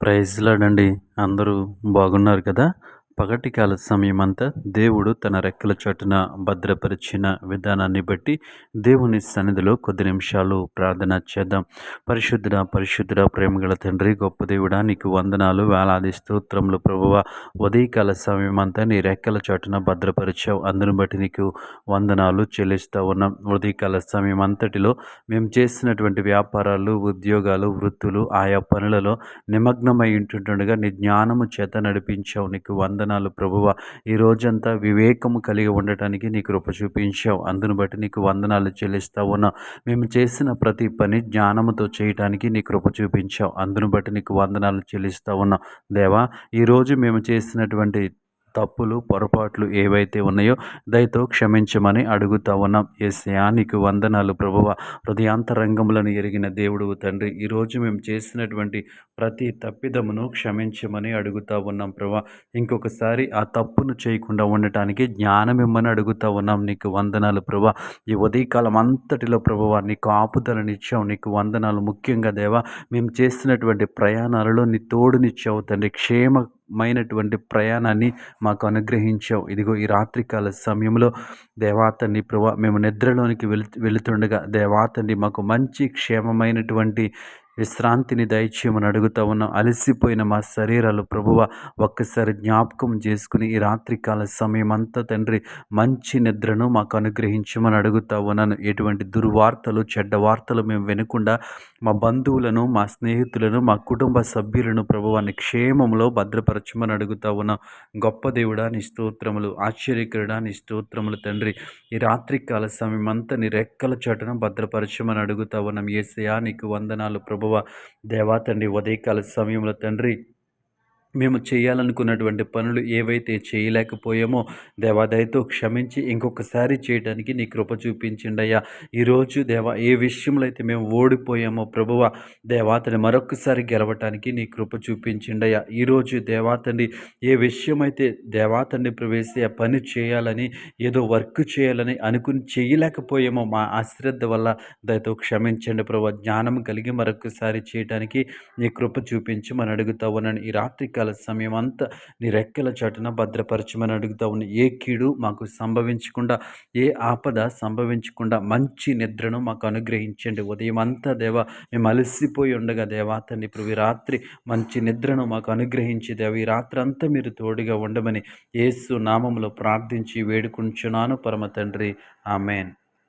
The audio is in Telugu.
ప్రైజ్లాడండి. అందరూ బాగున్నారు కదా? పగటి కాల సమయమంతా దేవుడు తన రెక్కల చాటున భద్రపరిచిన విధానాన్ని బట్టి దేవుని సన్నిధిలో కొద్ది నిమిషాలు ప్రార్థన చేద్దాం. పరిశుద్ధుడ పరిశుద్ధుడ ప్రేమగల తండ్రి గొప్ప దేవుడా నీకు వందనాలు వేలాది స్తోత్రములు ప్రభువ. ఉదయకాల సమయమంతా నీ రెక్కల చాటున భద్రపరిచావు. అందును బట్టి నీకు వందనాలు చెల్లిస్తూ ఉన్నాం. ఉదయకాల సమయం అంతటిలో మేము చేసినటువంటి వ్యాపారాలు ఉద్యోగాలు వృత్తులు ఆయా పనులలో నిమగ్నమై ఉంటుండగా నీ జ్ఞానము చేత నడిపించావు. నీకు వందన వందనాలు ప్రభువ. ఈ రోజంతా వివేకము కలిగి ఉండటానికి నీ కృప చూపించావు. అందును బట్టి నీకు వందనాలు చెల్లిస్తా ఉన్నా మేము చేసిన ప్రతి పని జ్ఞానముతో చేయటానికి నీ కృప చూపించావు. అందును బట్టి నీకు వందనాలు చెల్లిస్తా ఉన్నా దేవా ఈరోజు మేము చేసినటువంటి తప్పులు పొరపాట్లు ఏవైతే ఉన్నాయో దయతో క్షమించమని అడుగుతా ఉన్నాం. ఏసయా నీకు వందనాలు ప్రభువ. హృదయాంతరంగములను ఎరిగిన దేవుడు తండ్రి ఈరోజు మేము చేసినటువంటి ప్రతి తప్పిదమును క్షమించమని అడుగుతా ఉన్నాం ప్రభా ఇంకొకసారి ఆ తప్పును చేయకుండా ఉండటానికి జ్ఞానం ఇమ్మని అడుగుతా ఉన్నాం. నీకు వందనాలు ప్రభా ఈ ఉదయకాలం అంతటిలో ప్రభువ నీకు ఆపుదలనిచ్చావు నీకు వందనాలు ముఖ్యంగా దేవా మేము చేసినటువంటి ప్రయాణాలలో నీ తోడునిచ్చావు తండ్రి. క్షేమ మైనటువంటి ప్రయాణాన్ని మాకు అనుగ్రహించావు. ఇదిగో ఈ రాత్రికాల సమయంలో దేవాతని ప్రభా మేము నిద్రలోనికి వెళు వెళుతుండగా దేవాతని మాకు మంచి క్షేమమైనటువంటి విశ్రాంతిని దయచేయమని అడుగుతా ఉన్నాం. అలసిపోయిన మా శరీరాలు ప్రభువ ఒక్కసారి జ్ఞాపకం చేసుకుని ఈ రాత్రికాల సమయం అంతా తండ్రి మంచి నిద్రను మాకు అనుగ్రహించమని అడుగుతా ఉన్నాను. ఎటువంటి దుర్వార్తలు చెడ్డ వార్తలు మేము వినకుండా మా బంధువులను మా స్నేహితులను మా కుటుంబ సభ్యులను ప్రభువాన్ని క్షేమంలో భద్రపరచమని అడుగుతా ఉన్నాం. గొప్ప దేవుడా నీ స్తోత్రములు ఆశ్చర్యకరుడా నీ స్తోత్రములు తండ్రి. ఈ రాత్రికాల సమయం అంతా నీ రెక్కల చాటును భద్రపరచమని అడుగుతా ఉన్నాం. ఏసయా నీకు వందనాలు ప్రభు ప్రభువ దేవా తండ్రి ఉదయకాల సమయంలో తండ్రి మేము చేయాలనుకున్నటువంటి పనులు ఏవైతే చేయలేకపోయామో దేవాదయతో క్షమించి ఇంకొకసారి చేయడానికి నీ కృప చూపించండి అయ్యా. ఈరోజు దేవా ఏ విషయంలో అయితే మేము ఓడిపోయామో ప్రభువ దేవాతని మరొకసారి గెలవటానికి నీ కృప చూపించండి అయ్యా. ఈరోజు దేవాతండి ఏ విషయం అయితే దేవాతండి ప్రవేశ పని చేయాలని ఏదో వర్క్ చేయాలని అనుకుని చేయలేకపోయామో మా అశ్రద్ధ వల్ల దయతో క్షమించండి ప్రభు జ్ఞానం కలిగి మరొకసారి చేయడానికి నీ కృప చూపించి మనం అడుగుతా ఉన్నాను. ఈ రాత్రి కాల సమయం అంతా నీ రెక్కల చాటున భద్రపరచమని అడుగుతా ఉన్న ఏ కీడు మాకు సంభవించకుండా ఏ ఆపద సంభవించకుండా మంచి నిద్రను మాకు అనుగ్రహించండి. ఉదయం అంతా దేవ మేము అలసిపోయి ఉండగా దేవా తండ్రి ఇప్పుడు ఈ రాత్రి మంచి నిద్రను మాకు అనుగ్రహించి దేవ ఈ రాత్రి అంతా మీరు తోడుగా ఉండమని ఏసు నామంలో ప్రార్థించి వేడుకుంటున్నాను పరమ తండ్రి. ఆమెన్.